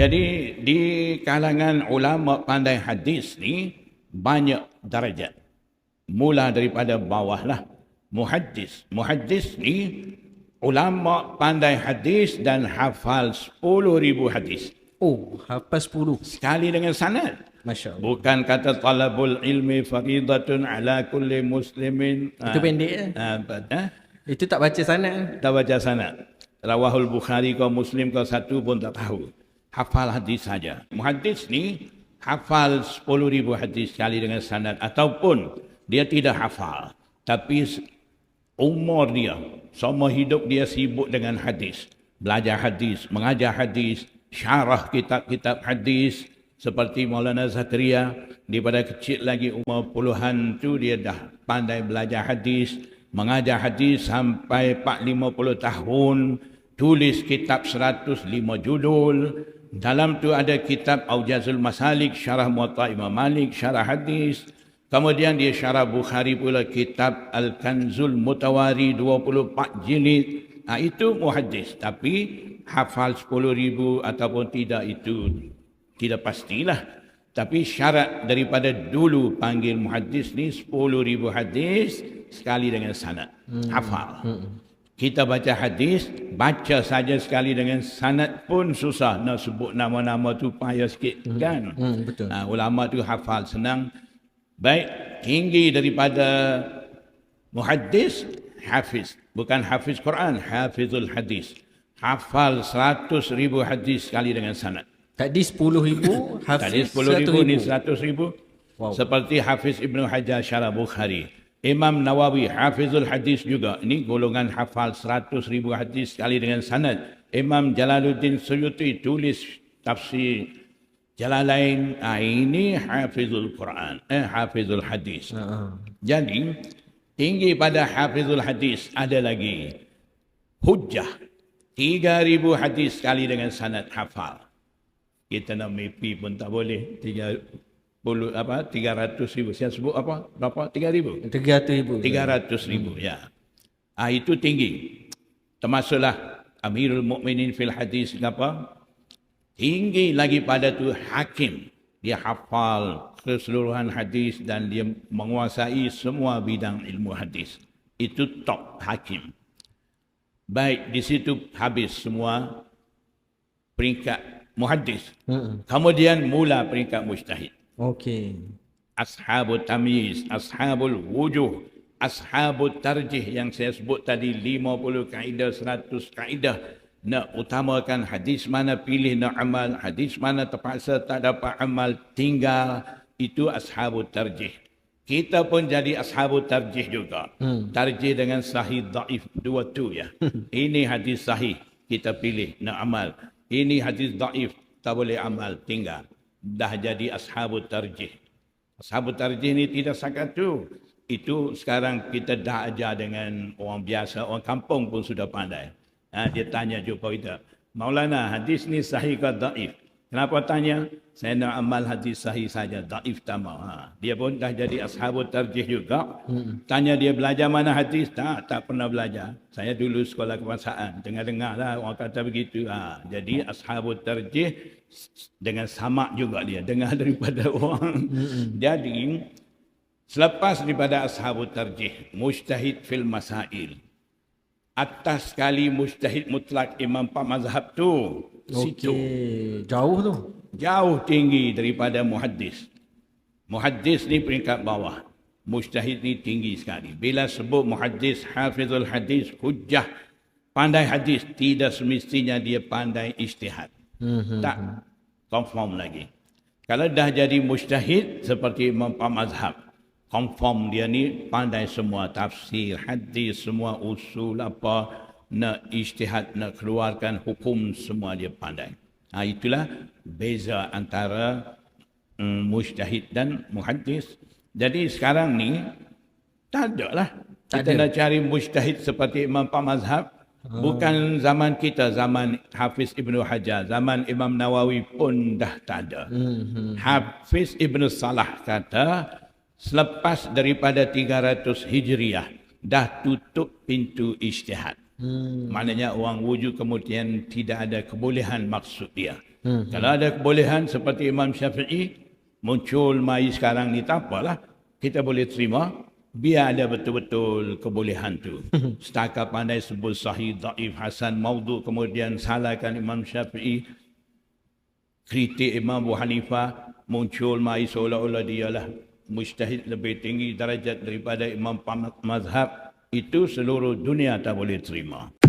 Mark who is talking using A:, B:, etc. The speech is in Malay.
A: Jadi di kalangan ulama pandai hadis ni banyak darajat. Mula daripada bawah lah. Muhaddis. Muhaddis ni ulama pandai hadis dan hafal 10,000 hadis.
B: Oh, hafal 10.
A: Sekali dengan sanad.
B: Masya Allah.
A: Bukan kata talabul ilmi faridatun ala kulli muslimin.
B: Itu pendek eh?
A: Ha, ha?
B: Itu tak baca sanad.
A: Tak baca sanad. Rawahul Bukhari kau Muslim kau satu pun tak tahu. Hafal hadis saja. Muhaddis ni hafal 10,000 hadis sekali dengan sanad ataupun dia tidak hafal. Tapi umur dia semua hidup dia sibuk dengan hadis. Belajar hadis mengajar hadis syarah kitab-kitab hadis. Seperti Maulana Zakaria daripada kecil lagi umur puluhan tu dia dah pandai belajar hadis mengajar hadis sampai 4-50 tahun. Tulis kitab 105 judul dalam tu ada kitab Aujazul Masalik syarah Muwatta Imam Malik syarah hadis Kemudian dia syarah Bukhari pula kitab Al-Kanzul Mutawari 24 jilid. Ha, itu muhaddis. Tapi hafal 10 ribu ataupun tidak itu tidak pastilah. Tapi syarat daripada dulu panggil muhaddis ni 10 ribu hadis sekali dengan sanad. Hmm. Hafal. Hmm. Kita baca hadis, baca saja sekali dengan sanad pun susah. Nak sebut nama-nama tu payah sikit hmm. kan. Hmm, betul. Ha, ulama tu hafal senang. Baik, tinggi daripada muhaddis, hafiz. Bukan hafiz Quran, hafizul hadis. Hafal seratus ribu hadis sekali dengan sanad.
B: Tadi sepuluh ribu,
A: hafiz sepuluh ribu, ni seratus ribu. Wow. Seperti Hafiz Ibn Hajar Syarah Bukhari. Imam Nawawi, hafizul hadis juga. Ini golongan hafal seratus ribu hadis sekali dengan sanad. Imam Jalaluddin Suyuti tulis tafsir Jalalain ah, ini hafizul Quran, eh, hafizul hadis. Uh-huh. Jadi tinggi pada hafizul hadis ada lagi hujjah. 3000 hadis sekali dengan sanad hafal. Kita nak mimpi pun tak boleh. 30 apa 300 ribu saya sebut apa berapa 3000
B: 300 ribu
A: 300 ribu hmm. ya ah itu tinggi termasuklah Amirul Mukminin fil hadis apa Tinggi lagi pada tu hakim. Dia hafal keseluruhan hadis dan dia menguasai semua bidang ilmu hadis. Itu top hakim. Baik, di situ habis semua peringkat muhaddis. Hmm. Kemudian mula peringkat mujtahid.
B: Okey.
A: Ashabul tamyiz, ashabul wujuh, ashabul tarjih yang saya sebut tadi 50 kaedah, 100 kaedah nak utamakan hadis mana pilih nak amal, hadis mana terpaksa tak dapat amal, tinggal, itu ashabul tarjih. Kita pun jadi ashabul tarjih juga. Hmm. Tarjih dengan sahih daif dua tu ya. Ini hadis sahih, kita pilih nak amal. Ini hadis daif, tak boleh amal, tinggal. Dah jadi ashabul tarjih. Ashabul tarjih ni tidak sakat tu. Itu sekarang kita dah ajar dengan orang biasa, orang kampung pun sudah pandai. Ha, dia tanya jumpa kita. Maulana, hadis ni sahih ke daif? Kenapa tanya? Saya nak amal hadis sahih saja, daif tak mau. Ha. Dia pun dah jadi ashabul tarjih juga. Hmm. Tanya dia belajar mana hadis? Tak, tak pernah belajar. Saya dulu sekolah kebangsaan. Dengar-dengar lah orang kata begitu. Ha. Jadi ashabul tarjih dengan samak juga dia. Dengar daripada orang. Hmm. Jadi, selepas daripada ashabul tarjih, mujtahid fil masail atas sekali mustahid mutlak imam empat mazhab tu.
B: Okey, jauh tu.
A: Jauh tinggi daripada muhaddis. Muhaddis ni peringkat bawah. Mustahid ni tinggi sekali. Bila sebut muhaddis, hafizul hadis, hujjah, pandai hadis, tidak semestinya dia pandai istihad. Mm-hmm. Tak confirm lagi. Kalau dah jadi mustahid seperti imam empat mazhab, confirm dia ni pandai semua tafsir, hadis, semua usul apa, nak ijtihad, nak keluarkan hukum semua dia pandai. Ha, itulah beza antara um, mujtahid dan muhaddis. Jadi sekarang ni tak ada lah. Kita nak cari mujtahid seperti Imam Pak Mazhab. Hmm. Bukan zaman kita, zaman Hafiz Ibn Hajar. Zaman Imam Nawawi pun dah tak ada. Hmm. hmm. Hafiz Ibn Salah kata, selepas daripada 300 Hijriah dah tutup pintu ijtihad. Hmm. Maknanya orang wujud kemudian tidak ada kebolehan maksud dia.
B: Hmm.
A: Kalau ada kebolehan seperti Imam Syafi'i, muncul mai sekarang ni tak apalah. Kita boleh terima biar ada betul-betul kebolehan tu. Setakat pandai sebut sahih, daif, hasan, maudhu, kemudian salahkan Imam Syafi'i, kritik Imam Abu Hanifah, muncul mai seolah-olah dialah mujtahid lebih tinggi darajat daripada Imam Mazhab. Itu seluruh dunia tak boleh terima.